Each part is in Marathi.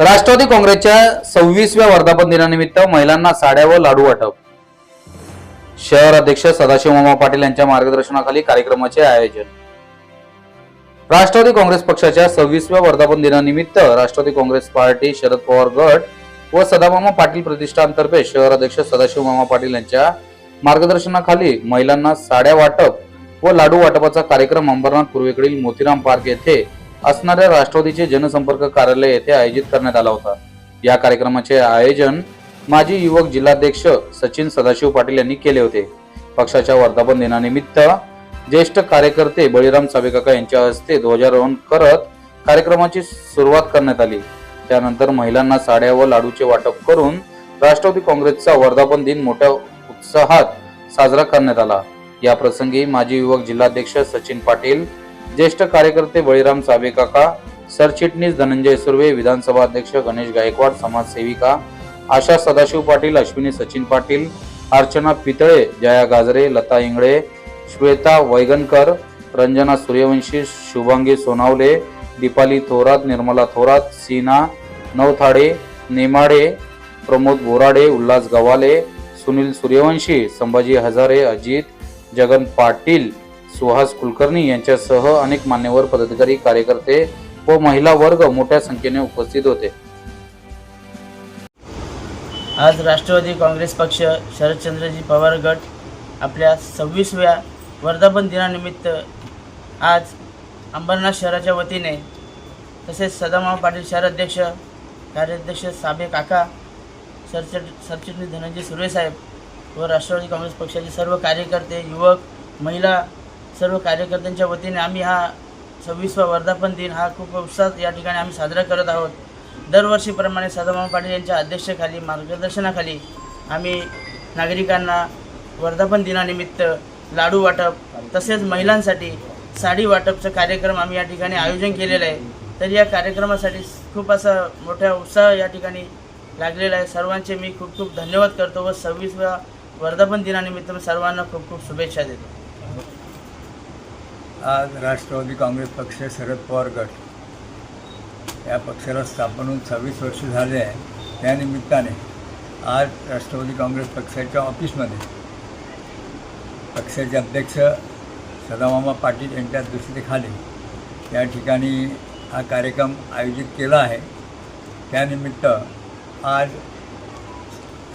राष्ट्रवादी काँग्रेसच्या सव्वीसव्या वर्धापन दिनानिमित्त महिलांना साड्या व लाडू वाटप. शहर अध्यक्ष सदाशिव मामा पाटील यांच्या मार्गदर्शनाखाली कार्यक्रमाचे आयोजन. राष्ट्रवादी काँग्रेस पक्षाच्या सव्वीसव्या वर्धापन दिनानिमित्त राष्ट्रवादी काँग्रेस पार्टी शरद पवार गट व सदामामा पाटील प्रतिष्ठानतर्फे शहर अध्यक्ष सदाशिव मामा पाटील यांच्या मार्गदर्शनाखाली महिलांना साड्या वाटप व लाडू वाटपाचा कार्यक्रम अंबरनाथ पूर्वेकडील मोतीराम पार्क येथे असणाऱ्या राष्ट्रवादीचे जनसंपर्क कार्यालय येथे आयोजित करण्यात आला होता. या कार्यक्रमाचे आयोजन माजी युवक जिल्हाध्यक्ष सचिन सदाशिव पाटील यांनी केले होते. पक्षाच्या वर्धापन दिनानिमित्त ज्येष्ठ कार्यकर्ते बळीराम सावेकाका यांच्या हस्ते ध्वजारोहण करत कार्यक्रमाची सुरुवात करण्यात आली. त्यानंतर महिलांना साड्या व लाडूचे वाटप करून राष्ट्रवादी काँग्रेसचा वर्धापन दिन मोठ्या उत्साहात साजरा करण्यात आला. या प्रसंगी माजी युवक जिल्हाध्यक्ष सचिन पाटील ज्येष्ठ कार्यकर्ते बळीराम साबेकाका सरचिटणीस धनंजय सुर्वे विधानसभा अध्यक्ष गणेश गायकवाड समाजसेविका आशा सदाशिव पाटील अश्विनी सचिन पाटील अर्चना पितळे जया गाजरे लता इंगळे श्वेता वैगनकर रंजना सूर्यवंशी शुभांगी सोनावले दीपाली थोरात निर्मला थोरात सीना नवथाडे नेमाडे प्रमोद बोराडे उल्हास गवाले सुनील सूर्यवंशी संभाजी हजारे अजित जगन पाटील सुहास कुलकर्णी यांच्यासह अनेक मान्यवर पदाधिकारी कार्यकर्ते व महिला वर्ग मोठ्या संख्येने उपस्थित होते. आज राष्ट्रवादी काँग्रेस पक्ष शरदचंद्रजी पवार गट आपल्या सव्वीसव्या वर्धापन दिनानिमित्त आज अंबरनाथ शहराच्या वतीने तसेच सदामाव पाटील शहर अध्यक्ष कार्याध्यक्ष साबे काका सरचिट सरचिटणीस धनंजय साहेब व राष्ट्रवादी काँग्रेस पक्षाचे सर्व कार्यकर्ते युवक महिला सर्व कार्यकर्त्यांच्या वतीने आम्ही हा सव्वीसवा वर्धापन दिन हा खूप उत्साहात या ठिकाणी आम्ही साजरा करत आहोत. दरवर्षीप्रमाणे सदाभाऊ पाटील यांच्या अध्यक्षेखाली मार्गदर्शनाखाली आम्ही नागरिकांना वर्धापन दिनानिमित्त लाडू वाटप तसेच महिलांसाठी साडी वाटपचा कार्यक्रम आम्ही या ठिकाणी आयोजन केलेलं आहे. तर या कार्यक्रमासाठी खूप असा मोठा उत्साह या ठिकाणी लागलेला आहे. सर्वांचे मी खूप खूप धन्यवाद करतो व सव्वीसव्या वर्धापन दिनानिमित्त मी सर्वांना खूप खूप शुभेच्छा देतो. आज राष्ट्रवादी काँग्रेस पक्ष शरद पवार गट या पक्षाला स्थापन होऊन सव्वीस वर्ष झाले आहे. त्यानिमित्ताने आज राष्ट्रवादी काँग्रेस पक्षाच्या ऑफिसमध्ये पक्षाचे अध्यक्ष सदामामा पाटील यांच्या अध्यक्षतेखाली या ठिकाणी हा कार्यक्रम आयोजित केला आहे. त्यानिमित्त आज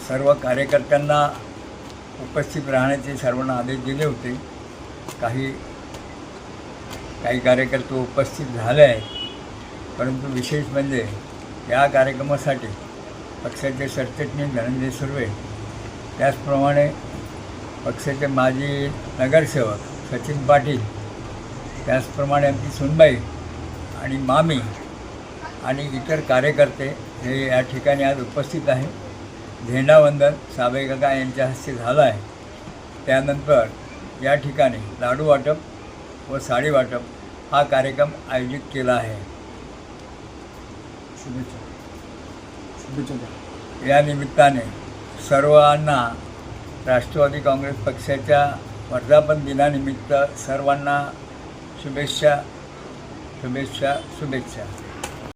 सर्व कार्यकर्त्यांना उपस्थित राहण्याचे सर्वांना आदेश दिले होते. काही काही कार्यकर्ते उपस्थित झाले आहेत. परंतु विशेष म्हणजे या कार्यक्रमासाठी पक्षाचे सरचिटणीस धनंजय सुर्वे त्याचप्रमाणे पक्षाचे माजी नगरसेवक सचिन पाटील त्याचप्रमाणे आमची सुनबाई आणि मामी आणि इतर कार्यकर्ते हे या ठिकाणी आज उपस्थित आहे झेंडावंदन साबेकाका यांच्या हस्ते झालं आहे. त्यानंतर या ठिकाणी लाडू वाटप व साडी वाटप हा कार्यक्रम आयोजित केला आहे. या निमित्ताने सर्वांना राष्ट्रवादी काँग्रेस पक्षाच्या वर्धापन दिनानिमित्त सर्वांना शुभेच्छा शुभेच्छा शुभेच्छा.